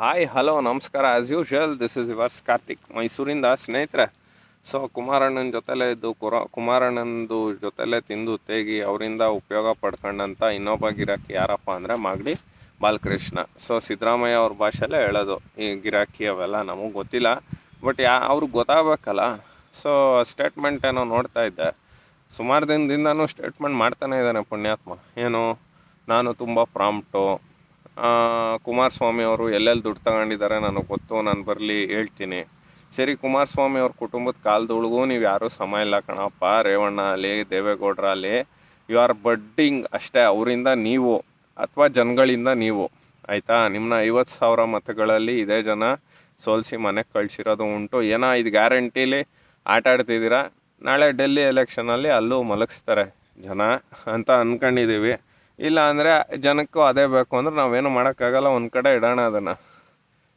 Hi hello ನಮಸ್ಕಾರ. As usual this is yours Karthik ಮೈಸೂರಿಂದ ಸ್ನೇಹಿತರೆ. ಸೊ ಕುಮಾರಣ್ಣನ ಜೊತೆಲೇ ಇದ್ದು, ಕುರ, ಕುಮಾರಣ್ಣಂದು ಜೊತೆಲೇ ತಿಂದು ತೇಗಿ ಅವರಿಂದ ಉಪಯೋಗ ಪಡ್ಕೊಂಡಂಥ ಇನ್ನೊಬ್ಬ ಗಿರಾಕಿ ಯಾರಪ್ಪ ಅಂದರೆ ಮಾಗಡಿ ಬಾಲಕೃಷ್ಣ. ಸೊ ಸಿದ್ದರಾಮಯ್ಯ ಅವ್ರ ಭಾಷೆಲ್ಲೇ ಹೇಳೋದು, ಈ ಗಿರಾಕಿ ಅವೆಲ್ಲ ನಮಗೆ ಗೊತ್ತಿಲ್ಲ. ಬಟ್ ಯಾ, ಅವ್ರಿಗೆ ಗೊತ್ತಾಗಬೇಕಲ್ಲ. ಸೊ ಸ್ಟೇಟ್ಮೆಂಟ್ ಏನೋ ನೋಡ್ತಾ ಇದ್ದೆ. ಸುಮಾರು ದಿನದಿಂದನೂ ಸ್ಟೇಟ್ಮೆಂಟ್ ಮಾಡ್ತಾನೆ ಇದ್ದಾನೆ ಪುಣ್ಯಾತ್ಮ. ಏನು? ನಾನು ತುಂಬ ಪ್ರಾಂಪ್ಟು ಕುಮಾರಸ್ವಾಮಿ ಅವರು ಎಲ್ಲೆಲ್ಲಿ ದುಡ್ಡು ತಗೊಂಡಿದ್ದಾರೆ ನನಗೆ ಗೊತ್ತು, ನಾನು ಬರಲಿ ಹೇಳ್ತೀನಿ. ಸರಿ, ಕುಮಾರಸ್ವಾಮಿ ಅವ್ರ ಕುಟುಂಬದ ಕಾಲದೊಳಗೂ ನೀವು ಯಾರೂ ಸಮ ಇಲ್ಲ ಕಣಪ್ಪ. ರೇವಣ್ಣ ಅಲ್ಲಿ, ದೇವೇಗೌಡರ ಅಲ್ಲಿ ಯು ಆರ್ ಬಡ್ಡಿಂಗ್ ಅಷ್ಟೇ. ಅವರಿಂದ ನೀವು ಅಥವಾ ಜನಗಳಿಂದ ನೀವು. ಆಯಿತಾ? ನಿಮ್ಮನ್ನ ಐವತ್ತು ಸಾವಿರ ಮತಗಳಲ್ಲಿ ಇದೇ ಜನ ಸೋಲಿಸಿ ಮನೆಗೆ ಕಳಿಸಿರೋದು ಉಂಟು. ಏನೋ, ಇದು ಗ್ಯಾರಂಟೀಲಿ ಆಟ ಆಡ್ತಿದ್ದೀರಾ? ನಾಳೆ ಡೆಲ್ಲಿ ಎಲೆಕ್ಷನಲ್ಲಿ ಅಲ್ಲೂ ಮಲಗಿಸ್ತಾರೆ ಜನ ಅಂತ ಅಂದ್ಕೊಂಡಿದ್ದೀವಿ ಇಲ್ಲ ಅಂದರೆ ಜನಕ್ಕೂ ಅದೇ ಬೇಕು ಅಂದ್ರೆ ನಾವೇನು ಮಾಡೋಕ್ಕಾಗಲ್ಲ, ಒಂದು ಕಡೆ ಇಡೋಣ ಅದನ್ನು.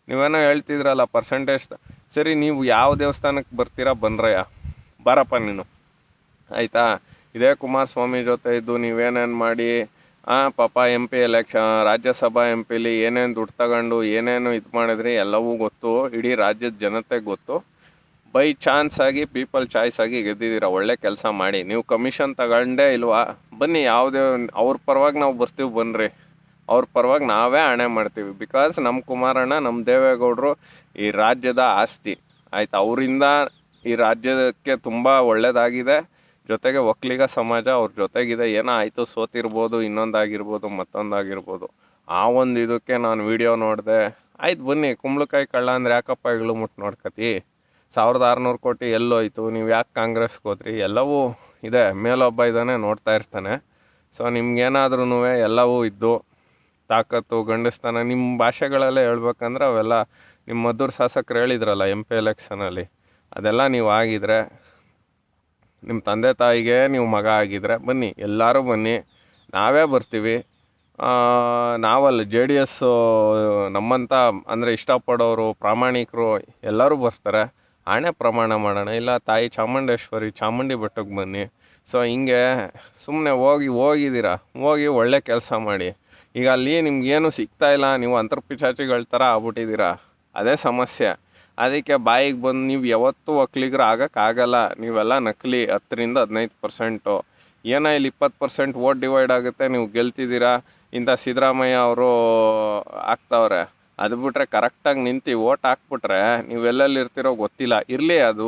ನೀವೇನೋ ಹೇಳ್ತಿದ್ರಲ್ಲ ಪರ್ಸೆಂಟೇಜ್ ಸರಿ, ನೀವು ಯಾವ ದೇವಸ್ಥಾನಕ್ಕೆ ಬರ್ತೀರಾ ಬನ್ರಯ್ಯ. ಬರಪ್ಪ ನೀನು. ಆಯಿತಾ? ಇದೇ ಕುಮಾರಸ್ವಾಮಿ ಜೊತೆ ಇದ್ದು ನೀವೇನೇನು ಮಾಡಿ? ಪಾಪ M P election Rajya Sabha M ಪಿಲಿ ಏನೇನು ದುಡ್ಡು ತಗೊಂಡು ಏನೇನು ಇದು ಮಾಡಿದ್ರಿ ಎಲ್ಲವೂ ಗೊತ್ತು. ಇಡೀ ರಾಜ್ಯದ ಜನತೆಗೆ ಗೊತ್ತು. ಬೈ ಚಾನ್ಸ್ ಆಗಿ ಪೀಪಲ್ ಚಾಯ್ಸ್ ಆಗಿ ಗೆದ್ದಿದ್ದೀರಾ? ಒಳ್ಳೆ ಕೆಲಸ ಮಾಡಿ. ನೀವು ಕಮಿಷನ್ ತಗೊಂಡೇ ಇಲ್ವಾ? ಬನ್ನಿ, ಯಾವುದೇ ಅವ್ರ ಪರವಾಗಿ ನಾವು ಬರ್ತೀವಿ ಬನ್ನಿರಿ ಅವ್ರ ಪರವಾಗಿ ನಾವೇ ಹಣೆ ಮಾಡ್ತೀವಿ. ಬಿಕಾಸ್ ನಮ್ಮ ಕುಮಾರಣ್ಣ ನಮ್ಮ ದೇವೇಗೌಡರು ಈ ರಾಜ್ಯದ ಆಸ್ತಿ. ಆಯ್ತು? ಅವರಿಂದ ಈ ರಾಜ್ಯಕ್ಕೆ ತುಂಬ ಒಳ್ಳೆಯದಾಗಿದೆ ಜೊತೆಗೆ ಒಕ್ಕಲಿಗ ಸಮಾಜ ಅವ್ರ ಜೊತೆಗಿದೆ. ಏನೋ ಆಯಿತು, ಸೋತಿರ್ಬೋದು, ಇನ್ನೊಂದಾಗಿರ್ಬೋದು, ಮತ್ತೊಂದಾಗಿರ್ಬೋದು. ಆ ಒಂದು ಇದಕ್ಕೆ ನಾನು ವಿಡಿಯೋ ನೋಡಿದೆ. ಆಯ್ತು ಬನ್ನಿ, ಕುಂಬಳಕಾಯಿ ಕಳ್ಳ ಅಂದ್ರೆ ಯಾಕಪ್ಪ ಇಳು ಮುಟ್ಟು ನೋಡ್ಕತಿ? ಸಾವಿರದ ಆರುನೂರು ಕೋಟಿ ಎಲ್ಲೋಯ್ತು, ನೀವು ಯಾಕೆ ಕಾಂಗ್ರೆಸ್ಗೆ ಹೋದ್ರಿ? ಎಲ್ಲವೂ ಇದೆ, ಮೇಲೊಬ್ಬ ಇದ್ದಾನೆ, ನೋಡ್ತಾ ಇರ್ತಾನೆ. ಸೊ ನಿಮ್ಗೇನಾದ್ರೂ ಎಲ್ಲವೂ ಇದ್ದು, ತಾಕತ್ತು, ಗಂಡಸ್ತಾನ ನಿಮ್ಮ ಭಾಷೆಗಳಲ್ಲೇ ಹೇಳ್ಬೇಕಂದ್ರೆ ಅವೆಲ್ಲ ನಿಮ್ಮ ಮದ್ದೂರು ಶಾಸಕರು ಹೇಳಿದ್ರಲ್ಲ ಎಂ ಪಿ ಎಲೆಕ್ಷನಲ್ಲಿ, ಅದೆಲ್ಲ ನೀವು ಆಗಿದ್ರೆ ನಿಮ್ಮ ತಂದೆ ತಾಯಿಗೆ ನೀವು ಮಗ ಆಗಿದ್ರೆ ಬನ್ನಿ, ಎಲ್ಲರೂ ಬನ್ನಿ, ನಾವೇ ಬರ್ತೀವಿ. ನಾವಲ್ಲ ಜೆ ಡಿ ಎಸ್ಸು ನಮ್ಮಂಥ ಅಂದರೆ ಇಷ್ಟಪಡೋರು, ಪ್ರಾಮಾಣಿಕರು ಎಲ್ಲರೂ ಬರ್ತಾರೆ. ಆಣೆ ಪ್ರಮಾಣ ಮಾಡೋಣ. ಇಲ್ಲ, ತಾಯಿ ಚಾಮುಂಡೇಶ್ವರಿ, ಚಾಮುಂಡಿ ಬೆಟ್ಟಕ್ಕೆ ಬನ್ನಿ. ಸೊ ಹಿಂಗೆ ಸುಮ್ಮನೆ ಹೋಗಿ, ಹೋಗಿದ್ದೀರಾ? ಹೋಗಿ ಒಳ್ಳೆ ಕೆಲಸ ಮಾಡಿ. ಈಗ ಅಲ್ಲಿ ನಿಮ್ಗೇನು ಸಿಗ್ತಾ ಇಲ್ಲ, ನೀವು ಅಂತರ್ಪಿಚಾಚಿಗಳ ಥರ ಆಗ್ಬಿಟ್ಟಿದ್ದೀರಾ? ಅದೇ ಸಮಸ್ಯೆ. ಅದಕ್ಕೆ ಬಾಯಿಗೆ ಬಂದು ನೀವು ಯಾವತ್ತೂ ಒಕ್ಕಲಿಗರು ಆಗೋಕ್ಕಾಗಲ್ಲ. ನೀವೆಲ್ಲ ನಕಲಿ ಹತ್ತರಿಂದ ಹದಿನೈದು ಪರ್ಸೆಂಟು. ಏನೋ ಇಲ್ಲಿ ಇಪ್ಪತ್ತು ಪರ್ಸೆಂಟ್ ಓಟ್ ಡಿವೈಡ್ ಆಗುತ್ತೆ, ನೀವು ಗೆಲ್ತಿದ್ದೀರಾ? ಇಂಥ ಸಿದ್ದರಾಮಯ್ಯ ಅವರು ಆಗ್ತಾವ್ರೆ. ಅದು ಬಿಟ್ಟರೆ ಕರೆಕ್ಟಾಗಿ ನಿಂತು ಓಟ್ ಹಾಕ್ಬಿಟ್ರೆ ನೀವೆಲ್ಲೆಲ್ಲಿ ಇರ್ತಿರೋ ಗೊತ್ತಿಲ್ಲ. ಇರಲಿ ಅದು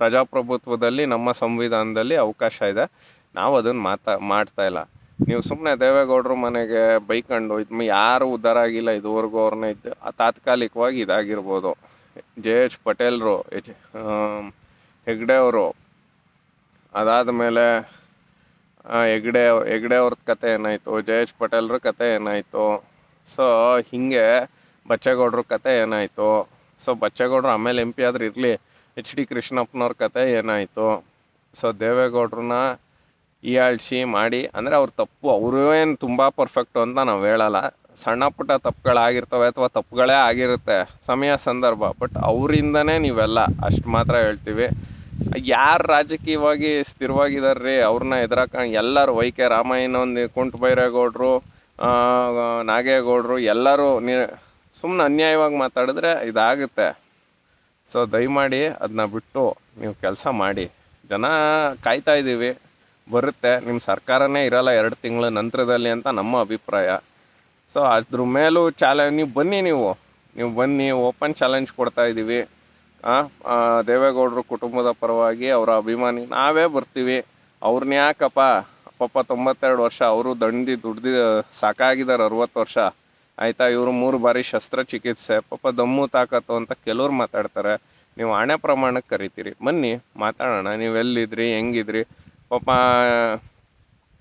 ಪ್ರಜಾಪ್ರಭುತ್ವದಲ್ಲಿ, ನಮ್ಮ ಸಂವಿಧಾನದಲ್ಲಿ ಅವಕಾಶ ಇದೆ. ನಾವು ಅದನ್ನು ಮಾತಾ, ಮಾಡ್ತಾ ಇಲ್ಲ. ನೀವು ಸುಮ್ಮನೆ ದೇವೇಗೌಡರು ಮನೆಗೆ ಬೈಕಂಡು ಇದು ಯಾರು ಉದ್ಧಾರ ಆಗಿಲ್ಲ ಇದುವರೆಗೂ ಅವ್ರನ್ನ ಇದ್ದು ತಾತ್ಕಾಲಿಕವಾಗಿ ಇದಾಗಿರ್ಬೋದು. ಜೆ ಎಚ್ ಪಟೇಲ್ರು, ಎಚ್ ಹೆಗ್ಡೆ ಅವರು, ಅದಾದ ಮೇಲೆ ಹೆಗ್ಡೆ ಹೆಗ್ಡೆ ಅವ್ರದ್ದು ಕತೆ ಏನಾಯಿತು, ಜೆ ಎಚ್ ಪಟೇಲ್ರ ಕತೆ ಏನಾಯಿತು. ಸೊ ಹೀಗೆ ಬಚ್ಚೇಗೌಡ್ರ ಕತೆ ಏನಾಯಿತು? ಸೊ ಬಚ್ಚೇಗೌಡರು ಆಮೇಲೆ ಎಂ ಪಿ ಆದ್ರೆ ಇರಲಿ ಎಚ್ ಡಿ ಕೃಷ್ಣಪ್ಪನವ್ರ ಕತೆ ಏನಾಯಿತು? ಸೊ ದೇವೇಗೌಡ್ರನ್ನ ಹೀಯಾಳ್ಸಿ ಮಾಡಿ, ಅಂದರೆ ಅವ್ರ ತಪ್ಪು, ಅವರು ಏನು ತುಂಬ ಪರ್ಫೆಕ್ಟು ಅಂತ ನಾವು ಹೇಳಲ್ಲ. ಸಣ್ಣ ಪುಟ್ಟ ತಪ್ಪುಗಳಾಗಿರ್ತವೆ ಅಥವಾ ತಪ್ಪುಗಳೇ ಆಗಿರುತ್ತೆ, ಸಮಯ, ಸಂದರ್ಭ ಬಟ್ ಅವರಿಂದನೇ ನೀವೆಲ್ಲ ಅಷ್ಟು ಮಾತ್ರ ಹೇಳ್ತೀವಿ. ಯಾರು ರಾಜಕೀಯವಾಗಿ ಸ್ಥಿರವಾಗಿದ್ದಾರೆ ರೀ ಅವ್ರನ್ನ ಎದುರಾಕ ಎಲ್ಲರೂ ವೈ ಕೆ ರಾಮಯ್ಯನೊಂದು ಕುಂಟು ಬೈರೇಗೌಡರು ನಾಗೇಗೌಡರು ಎಲ್ಲರೂ ನೀ ಸುಮ್ಮನೆ ಅನ್ಯಾಯವಾಗಿ ಮಾತಾಡಿದ್ರೆ ಇದಾಗುತ್ತೆ. ಸೊ ದಯಮಾಡಿ ಅದನ್ನ ಬಿಟ್ಟು ನೀವು ಕೆಲಸ ಮಾಡಿ. ಜನ ಕಾಯ್ತಾ ಇದ್ದೀವಿ ಬರುತ್ತೆ. ನಿಮ್ಮ ಸರ್ಕಾರನೇ ಇರಲ್ಲ ಎರಡು ತಿಂಗಳ ನಂತರದಲ್ಲಿ ಅಂತ ನಮ್ಮ ಅಭಿಪ್ರಾಯ. ಸೊ ಅದ್ರ ಮೇಲೂ ಚಾಲೆಂಜ್ ನೀವು ಬನ್ನಿ ನೀವು. ನೀವು ಬನ್ನಿ ಓಪನ್ ಚಾಲೆಂಜ್ ಕೊಡ್ತಾ ಇದ್ದೀವಿ ದೇವೇಗೌಡರು ಕುಟುಂಬದ ಪರವಾಗಿ ಅವರ ಅಭಿಮಾನಿ. ನಾವೇ ಬರ್ತೀವಿ. ಅವ್ರನ್ನ ಯಾಕಪ್ಪ? ಪಾಪ ತೊಂಬತ್ತೆರಡು ವರ್ಷ, ಅವರು ದಂಡಿ ದುಡ್ದು ಸಾಕಾಗಿದ್ದಾರೆ ಅರುವತ್ತು ವರ್ಷ. ಆಯಿತಾ, ಇವರು ಮೂರು ಬಾರಿ ಶಸ್ತ್ರಚಿಕಿತ್ಸೆ, ಪಾಪ ದಮ್ಮು ತಾಕತ್ತು ಅಂತ ಕೆಲವ್ರು ಮಾತಾಡ್ತಾರೆ. ನೀವು ಹಣೆ ಪ್ರಮಾಣಕ್ಕೆ ಕರಿತೀರಿ. ಬನ್ನಿ, ಮಾತಾಡೋಣ. ನೀವು ಎಲ್ಲಿದ್ರಿ, ಹೆಂಗಿದ್ರಿ? ಪಾಪ,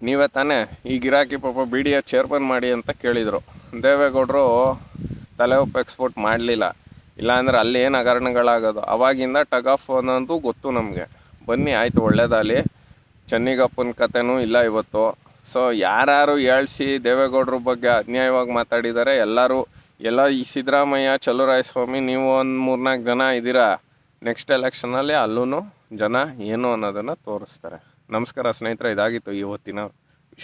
ನೀವೇ ತಾನೇ ಈ ಗಿರಾಕಿ ಪಾಪ ಬಿ ಡಿ ಎ ಚೇರ್ಮನ್ ಮಾಡಿ ಅಂತ ಕೇಳಿದರು. ದೇವೇಗೌಡರು ತಲೆ ಉಪ್ಪು ಎಕ್ಸ್ಪೋರ್ಟ್ ಮಾಡಲಿಲ್ಲ. ಇಲ್ಲಾಂದ್ರೆ ಅಲ್ಲಿ ಏನು ಹಗರಣಗಳಾಗೋದು? ಅವಾಗಿಂದ ಟಗ್ ಆಫ್ ಅನ್ನೋದು ಗೊತ್ತು ನಮಗೆ. ಬನ್ನಿ, ಆಯಿತು, ಒಳ್ಳೇದಾಗಲಿ. ಚೆನ್ನಿಗಪ್ಪನ ಕತೆನೂ ಇಲ್ಲ ಇವತ್ತು. ಸೊ ಯಾರ್ಯಾರು ಏಳ್ಸಿ ದೇವೇಗೌಡರ ಬಗ್ಗೆ ಅನ್ಯಾಯವಾಗಿ ಮಾತಾಡಿದ್ದಾರೆ ಎಲ್ಲರೂ, ಎಲ್ಲ ಈ ಸಿದ್ದರಾಮಯ್ಯ ಚಲುರಾಯಸ್ವಾಮಿ ನೀವು ಒಂದು ಮೂರ್ನಾಲ್ಕು ಜನ ಇದ್ದೀರಾ ನೆಕ್ಸ್ಟ್ ಎಲೆಕ್ಷನಲ್ಲಿ ಅಲ್ಲೂ ಜನ ಏನು ಅನ್ನೋದನ್ನು ತೋರಿಸ್ತಾರೆ. ನಮಸ್ಕಾರ ಸ್ನೇಹಿತರೆ, ಇದಾಗಿತ್ತು ಇವತ್ತಿನ